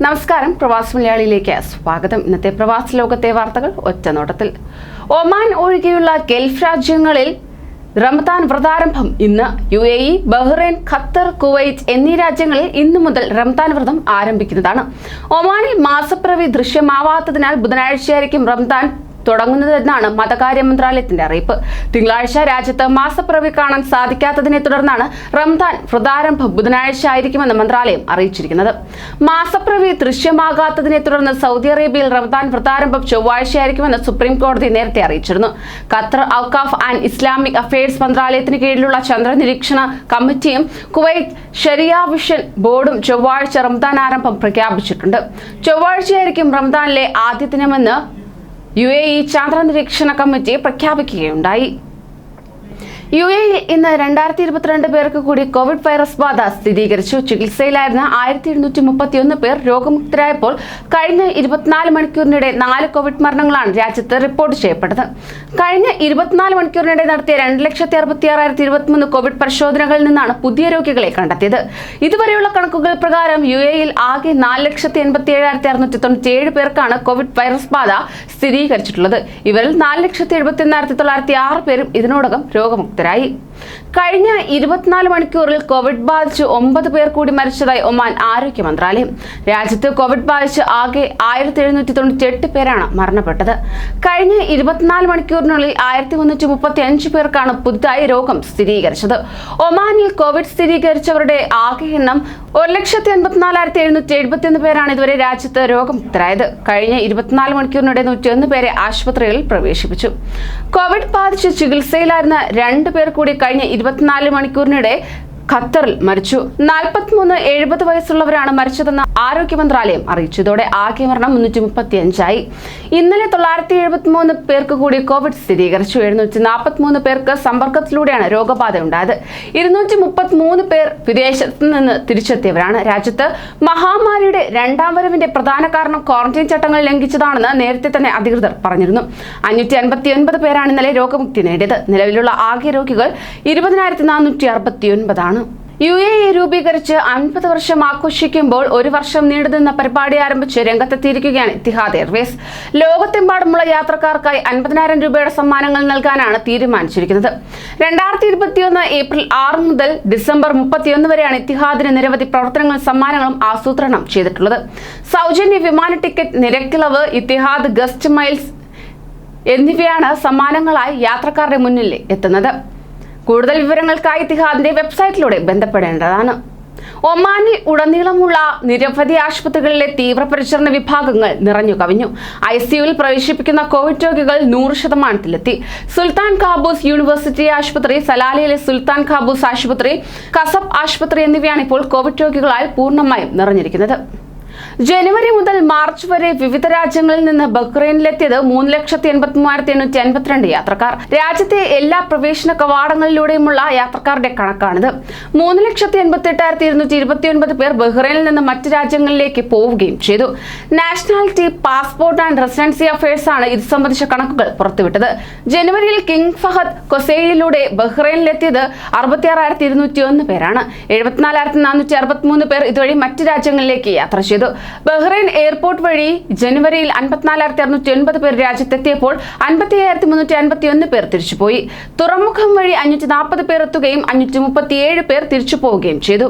നമസ്കാരം. പ്രവാസി മലയാളിയിലേക്ക് സ്വാഗതം. ഇന്നത്തെ പ്രവാസി ലോകത്തെ വാർത്തകൾ ഒറ്റനോട്ടത്തിൽ ഒമാൻ ഒഴികെയുള്ള ഗൾഫ് രാജ്യങ്ങളിൽ റമദാൻ വ്രതാരംഭം. ഇന്ന് U A E Bahrain Qatar Kuwait എന്നീ രാജ്യങ്ങളിൽ ഇന്നു മുതൽ റംദാൻ വ്രതം ആരംഭിക്കുന്നതാണ്. ഒമാനിൽ മാസപ്പിറവി ദൃശ്യമാവാത്തതിനാൽ ബുധനാഴ്ചയായിരിക്കും റംദാൻ തുടങ്ങുന്നതെന്നാണ് മതകാര്യ മന്ത്രാലയത്തിന്റെ അറിയിപ്പ്. തിങ്കളാഴ്ച രാജ്യത്ത് മാസപ്പിറവി കാണാൻ സാധിക്കാത്തതിനെ തുടർന്നാണ് റംദാൻ വ്രതാരംഭം ബുധനാഴ്ച ആയിരിക്കുമെന്ന് മന്ത്രാലയം അറിയിച്ചിരിക്കുന്നത്. മാസപ്പിറവി ദൃശ്യമാകാത്തതിനെ തുടർന്ന് സൗദി അറേബ്യയിൽ റംദാൻ വ്രതാരംഭം ചൊവ്വാഴ്ചയായിരിക്കുമെന്ന് സുപ്രീം കോടതി നേരത്തെ അറിയിച്ചിരുന്നു. Qatar Awqaf and Islamic affairs മന്ത്രാലയത്തിന് കീഴിലുള്ള ചന്ദ്രനിരീക്ഷണ കമ്മിറ്റിയും കുവൈറ്റ് ഷെരിയ വിഷൻ ബോർഡും ചൊവ്വാഴ്ച റംദാൻ ആരംഭം പ്രഖ്യാപിച്ചിട്ടുണ്ട്. ചൊവ്വാഴ്ചയായിരിക്കും റംദാനിലെ ആദ്യ ദിനമെന്ന് യു എ ഇ ചന്ദ്രനിരീക്ഷണ കമ്മിറ്റി പ്രഖ്യാപിക്കുകയുണ്ടായി. യു എയിൽ ഇന്ന് രണ്ടായിരത്തി ഇരുപത്തിരണ്ട് പേർക്ക് കൂടി കോവിഡ് വൈറസ് ബാധ സ്ഥിരീകരിച്ചു. ചികിത്സയിലായിരുന്ന ആയിരത്തി എഴുന്നൂറ്റി മുപ്പത്തിയൊന്ന് പേർ രോഗമുക്തരായപ്പോൾ കഴിഞ്ഞ ഇരുപത്തിനാല് മണിക്കൂറിനിടെ നാല് കോവിഡ് മരണങ്ങളാണ് രാജ്യത്ത് റിപ്പോർട്ട് ചെയ്യപ്പെട്ടത്. കഴിഞ്ഞ ഇരുപത്തിനാല് മണിക്കൂറിനിടെ നടത്തിയ രണ്ട് ലക്ഷത്തി അറുപത്തി ആറായിരത്തി ഇരുപത്തിമൂന്ന് കോവിഡ് പരിശോധനകളിൽ നിന്നാണ് പുതിയ രോഗികളെ കണ്ടെത്തിയത്. ഇതുവരെയുള്ള കണക്കുകൾ പ്രകാരം യു എയിൽ ആകെ നാല് ലക്ഷത്തി എൺപത്തി ഏഴായിരത്തി അറുന്നൂറ്റി തൊണ്ണൂറ്റി ഏഴ് പേർക്കാണ് കോവിഡ് വൈറസ് ബാധ സ്ഥിരീകരിച്ചിട്ടുള്ളത്. ഇവരിൽ നാല് ലക്ഷത്തി എഴുപത്തി ഒന്നായിരത്തി തൊള്ളായിരത്തി ആറ് പേരും ഇതിനോടകം Monterrey കഴിഞ്ഞ ഇരുപത്തിനാല് മണിക്കൂറിൽ കോവിഡ് ബാധിച്ച് ഒമ്പത് പേർ കൂടി മരിച്ചതായി ഒമാൻ ആരോഗ്യ മന്ത്രാലയം. രാജ്യത്ത് കോവിഡ് ബാധിച്ച് ആകെ ആയിരത്തി എഴുന്നൂറ്റി തൊണ്ണൂറ്റി എട്ട് പേരാണ് മരണപ്പെട്ടത്. കഴിഞ്ഞ ഇരുപത്തിനാല് മണിക്കൂറിനുള്ളിൽ ആയിരത്തി മുന്നൂറ്റി മുപ്പത്തി അഞ്ച് പേർക്കാണ് പുതുതായി രോഗം സ്ഥിരീകരിച്ചത്. ഒമാനിൽ കോവിഡ് സ്ഥിരീകരിച്ചവരുടെ ആകെ എണ്ണം ഒരു ലക്ഷത്തി എൺപത്തിനാലായിരത്തി എഴുന്നൂറ്റി എഴുപത്തിയൊന്ന് പേരാണ് ഇതുവരെ രാജ്യത്ത് രോഗമുക്തരായത് കഴിഞ്ഞ ഇരുപത്തിനാല് മണിക്കൂറിനിടെ നൂറ്റിയൊന്ന് പേരെ ആശുപത്രികളിൽ പ്രവേശിപ്പിച്ചു. കോവിഡ് ബാധിച്ച് ചികിത്സയിലായിരുന്ന രണ്ട് പേർ കൂടി കഴിഞ്ഞ ഇരുപത്തിനാല് മണിക്കൂറിനിടെ ഖത്തറിൽ മരിച്ചു. നാൽപ്പത്തിമൂന്ന് എഴുപത് വയസ്സുള്ളവരാണ് മരിച്ചതെന്ന് ആരോഗ്യ മന്ത്രാലയം അറിയിച്ചു. ഇതോടെ ആകെ മരണം മുന്നൂറ്റി മുപ്പത്തി അഞ്ചായി ഇന്നലെ തൊള്ളായിരത്തി എഴുപത്തിമൂന്ന് പേർക്ക് കൂടി കോവിഡ് സ്ഥിരീകരിച്ചു. എഴുന്നൂറ്റി നാൽപ്പത്തിമൂന്ന് പേർക്ക് സമ്പർക്കത്തിലൂടെയാണ് രോഗബാധ ഉണ്ടായത്. ഇരുന്നൂറ്റി മുപ്പത്തിമൂന്ന് പേർ വിദേശത്ത് നിന്ന് തിരിച്ചെത്തിയവരാണ്. രാജ്യത്ത് മഹാമാരിയുടെ രണ്ടാം വരവിന്റെ പ്രധാന കാരണം ക്വാറന്റൈൻ ചട്ടങ്ങൾ ലംഘിച്ചതാണെന്ന് നേരത്തെ തന്നെ അധികൃതർ പറഞ്ഞിരുന്നു. അഞ്ഞൂറ്റി അൻപത്തി ഒൻപത് പേരാണ് ഇന്നലെ രോഗമുക്തി നേടിയത്. നിലവിലുള്ള ആകെ രോഗികൾ ഇരുപതിനായിരത്തി നാനൂറ്റി അറുപത്തി ഒൻപതാണ് യു എ എ രൂപീകരിച്ച് അൻപത് വർഷം ആഘോഷിക്കുമ്പോൾ ഒരു വർഷം നീണ്ടുനിന്ന പരിപാടി ആരംഭിച്ച് രംഗത്തെത്തിയിരിക്കുകയാണ് ഇത്തിഹാദ് എയർവേസ്. ലോകത്തെമ്പാടുമുള്ള യാത്രക്കാർക്കായി അൻപതിനായിരം രൂപയുടെ സമ്മാനങ്ങൾ നൽകാനാണ് തീരുമാനിച്ചിരിക്കുന്നത്. രണ്ടായിരത്തി ഇരുപത്തിയൊന്ന് ഏപ്രിൽ ആറ് മുതൽ ഡിസംബർ മുപ്പത്തിയൊന്ന് വരെയാണ് ഇത്തിഹാദിന് നിരവധി പ്രവർത്തനങ്ങളും സമ്മാനങ്ങളും ആസൂത്രണം ചെയ്തിട്ടുള്ളത്. സൗജന്യ വിമാന ടിക്കറ്റ് നിരക്കിളവ് ഇത്തിഹാദ് ഗസ്റ്റ് മൈൽസ് എന്നിവയാണ് സമ്മാനങ്ങളായി യാത്രക്കാരുടെ മുന്നിൽ എത്തുന്നത്. കൂടുതൽ വിവരങ്ങൾക്കായി തിഹാദിന്റെ വെബ്സൈറ്റിലൂടെ ബന്ധപ്പെടേണ്ടതാണ്. ഒമാനിൽ ഉടനീളമുള്ള നിരവധി ആശുപത്രികളിലെ തീവ്രപരിചരണ വിഭാഗങ്ങൾ നിറഞ്ഞു കവിഞ്ഞു. ഐ പ്രവേശിപ്പിക്കുന്ന കോവിഡ് രോഗികൾ നൂറ് ശതമാനത്തിലെത്തി. സുൽത്താൻ കാബൂസ് യൂണിവേഴ്സിറ്റി ആശുപത്രി സലാലയിലെ സുൽത്താൻ കാബൂസ് ആശുപത്രി കസബ് ആശുപത്രി എന്നിവയാണ് ഇപ്പോൾ കോവിഡ് രോഗികളാൽ പൂർണമായും നിറഞ്ഞിരിക്കുന്നത്. ജനുവരി മുതൽ മാർച്ച് വരെ വിവിധ രാജ്യങ്ങളിൽ നിന്ന് ബഹ്റൈനിലെത്തിയത് മൂന്ന് ലക്ഷത്തി എൺപത്തി മൂവായിരത്തി എണ്ണൂറ്റി അൻപത്തിരണ്ട് യാത്രക്കാർ. രാജ്യത്തെ എല്ലാ പ്രവേശന കവാടങ്ങളിലൂടെയുമുള്ള യാത്രക്കാരുടെ കണക്കാണിത്. മൂന്ന് ലക്ഷത്തി എൺപത്തി എട്ടായിരത്തി ഇരുന്നൂറ്റി ഇരുപത്തി ഒൻപത് പേർ ബഹ്റൈനിൽ നിന്ന് മറ്റ് രാജ്യങ്ങളിലേക്ക് പോവുകയും ചെയ്തു. Nationality passport and residency affairs ആണ് ഇത് സംബന്ധിച്ച കണക്കുകൾ പുറത്തുവിട്ടത്. ജനുവരിയിൽ കിങ് ഫഹദ് കൊസൈലിലൂടെ ബഹ്റൈനിലെത്തിയത് അറുപത്തിയാറായിരത്തി ഇരുന്നൂറ്റി ഒന്ന് പേരാണ്. എഴുപത്തിനാലായിരത്തി നാനൂറ്റി അറുപത്തിമൂന്ന് പേർ ഇതുവഴി മറ്റ് രാജ്യങ്ങളിലേക്ക് യാത്ര ചെയ്തു. ബഹ്റൈൻ എയർപോർട്ട് വഴി ജനുവരിയിൽ അൻപത്തിനാലായിരത്തി അറുന്നൂറ്റി എൺപത് പേർ രാജ്യത്തെത്തിയപ്പോൾ അൻപത്തി അയ്യായിരത്തി മുന്നൂറ്റി അൻപത്തി ഒന്ന് പേർ തിരിച്ചുപോയി. തുറമുഖം വഴി അഞ്ഞൂറ്റി നാൽപ്പത് പേർ എത്തുകയും അഞ്ഞൂറ്റി മുപ്പത്തിയേഴ് പേർ തിരിച്ചു പോവുകയും ചെയ്തു.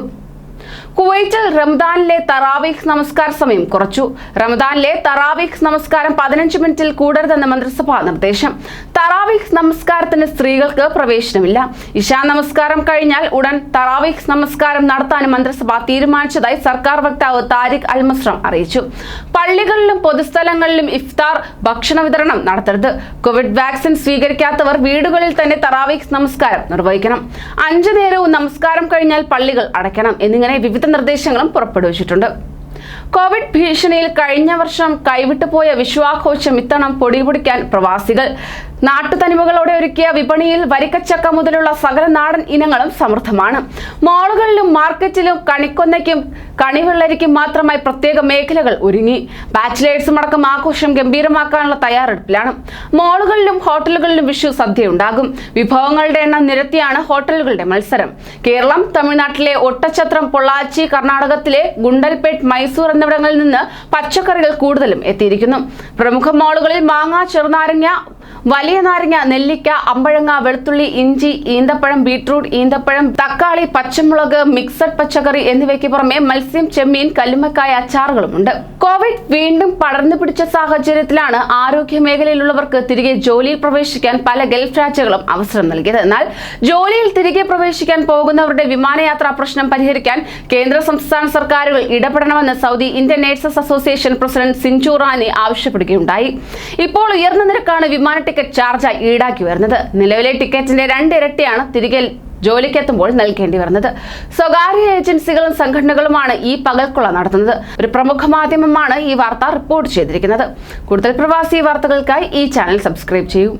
കുവൈറ്റിൽ റംദാനിലെ തറാവീഖ് നമസ്കാര സമയം കുറച്ചു. റംദാനിലെ തറാവീഖ് നമസ്കാരം പതിനഞ്ച് മിനിറ്റിൽ കൂടരുതെന്ന് മന്ത്രിസഭാ നിർദ്ദേശം. തറാവീഖ് നമസ്കാരത്തിന് സ്ത്രീകൾക്ക് പ്രവേശനമില്ല. ഇഷാ നമസ്കാരം കഴിഞ്ഞാൽ ഉടൻ തറാവീഖ് നമസ്കാരം നടത്താനും മന്ത്രിസഭ തീരുമാനിച്ചതായി സർക്കാർ വക്താവ് താരിഖ് അൽമസ്രം അറിയിച്ചു. പള്ളികളിലും പൊതുസ്ഥലങ്ങളിലും ഇഫ്താർ ഭക്ഷണ വിതരണം നടത്തരുത്. കോവിഡ് വാക്സിൻ സ്വീകരിക്കാത്തവർ വീടുകളിൽ തന്നെ തറാവീഖ് നമസ്കാരം നിർവഹിക്കണം. അഞ്ചു നേരവും നമസ്കാരം കഴിഞ്ഞാൽ പള്ളികൾ അടയ്ക്കണം. എന്നിങ്ങനെ വിവിധ നിർദ്ദേശങ്ങളും പുറപ്പെടുവിച്ചിട്ടുണ്ട് കോവിഡ് ഭീഷണിയിൽ കഴിഞ്ഞ വർഷം കൈവിട്ടുപോയ വിശ്വാഘോഷം ഇത്തണം പൊടിപൊടിക്കാൻ പ്രവാസികൾ. നാട്ടുതനിമകളോടെ ഒരുക്കിയ വിപണിയിൽ വരിക്കച്ചക്ക മുതലുള്ള സകല നാടൻ ഇനങ്ങളും സമൃദ്ധമാണ്. മാളുകളിലും മാർക്കറ്റിലും കണിക്കൊന്നയ്ക്കും കണിവെള്ളരിക്കും മാത്രമായി പ്രത്യേക മേഖലകൾ ഒരുങ്ങി. ബാച്ചിലേഴ്സും അടക്കം ആഘോഷം ഗംഭീരമാക്കാനുള്ള തയ്യാറെടുപ്പിലാണ്. മാളുകളിലും ഹോട്ടലുകളിലും വിഷു സദ്യ ഉണ്ടാകും വിഭവങ്ങളുടെ എണ്ണം നിരത്തിയാണ് ഹോട്ടലുകളുടെ മത്സരം. കേരളം തമിഴ്നാട്ടിലെ ഒട്ടച്ചത്രം പൊള്ളാച്ചി കർണാടകത്തിലെ ഗുണ്ടൽപേട്ട് മൈസൂർ എന്നിവിടങ്ങളിൽ നിന്ന് പച്ചക്കറികൾ കൂടുതലും എത്തിയിരിക്കുന്നു. പ്രമുഖ മാളുകളിൽ മാങ്ങ ചെറുനാരങ്ങ വലിയ നാരങ്ങ നെല്ലിക്ക അമ്പഴങ്ങ വെളുത്തുള്ളി ഇഞ്ചി ഈന്തപ്പഴം ബീട്രൂട്ട് ഈന്തപ്പഴം തക്കാളി പച്ചമുളക് മിക്സഡ് പച്ചക്കറി എന്നിവയ്ക്ക് പുറമെ മത്സ്യം ചെമ്മീൻ കല്ലുമക്കായ അച്ചാറുകളുമുണ്ട്. കോവിഡ് വീണ്ടും പടർന്നു പിടിച്ച സാഹചര്യത്തിലാണ് ആരോഗ്യ മേഖലയിലുള്ളവർക്ക് തിരികെ ജോലിയിൽ പ്രവേശിക്കാൻ പല ഗൾഫ് രാജ്യങ്ങളും അവസരം നൽകിയത്. എന്നാൽ ജോലിയിൽ തിരികെ പ്രവേശിക്കാൻ പോകുന്നവരുടെ വിമാനയാത്രാ പ്രശ്നം പരിഹരിക്കാൻ കേന്ദ്ര സംസ്ഥാന സർക്കാരുകൾ ഇടപെടണമെന്ന് Saudi Indian nurses association president Sinju Rani ആവശ്യപ്പെടുകയുണ്ടായി. ഇപ്പോൾ ഉയർന്ന നിരക്കാണ് വിമാന ടിക്കറ്റ് ചാർജായി ഈടാക്കി വരുന്നത്. നിലവിലെ ടിക്കറ്റിന്റെ രണ്ടിരട്ടിയാണ് തിരികെ ജോലിക്കെത്തുമ്പോൾ നൽകേണ്ടി വരുന്നത്. സ്വകാര്യ ഏജൻസികളും സംഘടനകളുമാണ് ഈ പകൽക്കുള്ള നടത്തുന്നത്. ഒരു പ്രമുഖ മാധ്യമമാണ് ഈ വാർത്ത റിപ്പോർട്ട് ചെയ്തിരിക്കുന്നത്. കൂടുതൽ പ്രവാസി വാർത്തകൾക്കായി ഈ ചാനൽ സബ്സ്ക്രൈബ് ചെയ്യൂ.